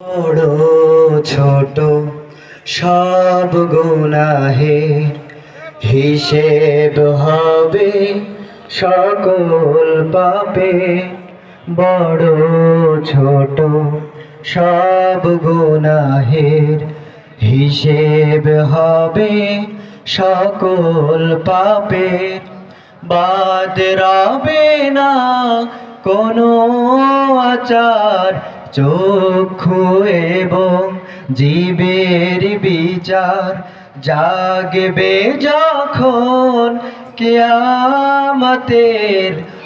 বড় ছোট সব গুনাহের হিসেব হবে সকল পাপে। বড় ছোট সব গুনাহের হিসেব হবে সকল পাপের বাদ রবে না কোনো আচার চক্ষু এবং জীবের বিচার জাগবে যখন কেয়ামতের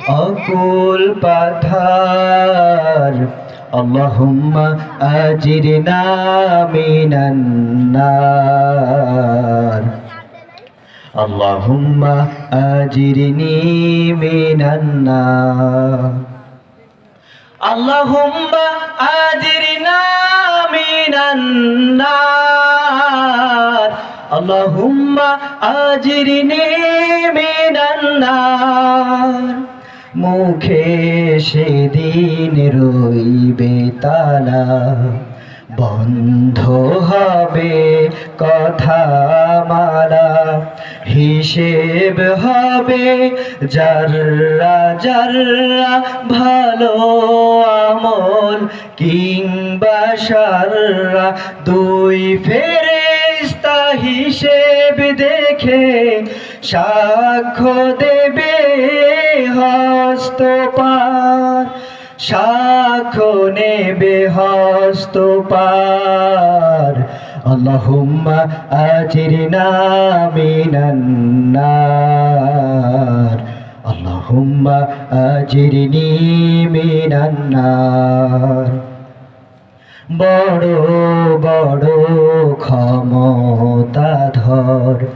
অকুল পাথার। আল্লাহুম্মা আজিরনা মিনান নার। আল্লাহুম্মা আজিরনি মিনান নার। اللهم أجرنا من النار اللهم أجرني من النار মুখে সেদিন রইবে তালা বন্ধ হবে কথা মালা। হিসেব হবে যার্রা যার্রা ভালো আমল, কিংবা সাররা দুই ফেরেস্তা হিসেব দেখে সাক্ষ্য দেবে হস্তপার সাক্ষ্য নেবে হস্তপার আল্লাহুম্মা আজিরনা মিনান নার। আল্লাহুম্মা আজিরনি মিনান নার। বড় বড় ক্ষমতাধর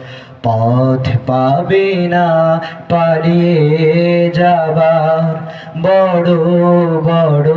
পথ পাবে না পালিয়ে যাবার। বড় বড়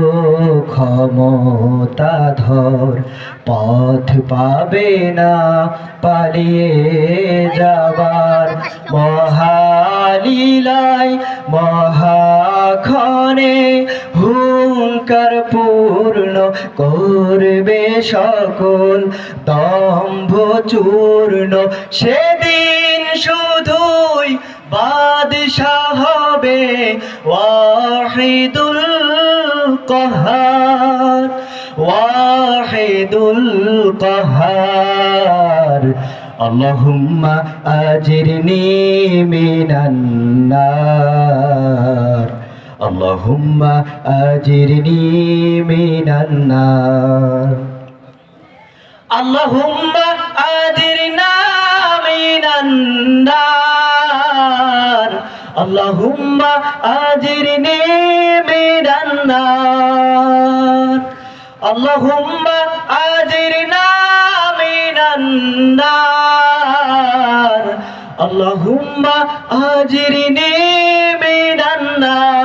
ক্ষমতাধর পথ পাবে না, পালিয়ে যাবার মহালীলায় মহাখনে হুঙ্কার পূর্ণ করবে সকল দম্ভ চূর্ণ সেদিন শুধুই বাদশাহ হবে ওয়াহিদুল কহার ওয়াহিদুল কহার اللهم أجرني من النار اللهم أجرني من النار اللهم আল্লাহুম্মা আজিরনি মিনান নার। আল্লাহুম্মা আজিরনা মিনান নার। আল্লাহুম্মা আজিরনি মিনান নার।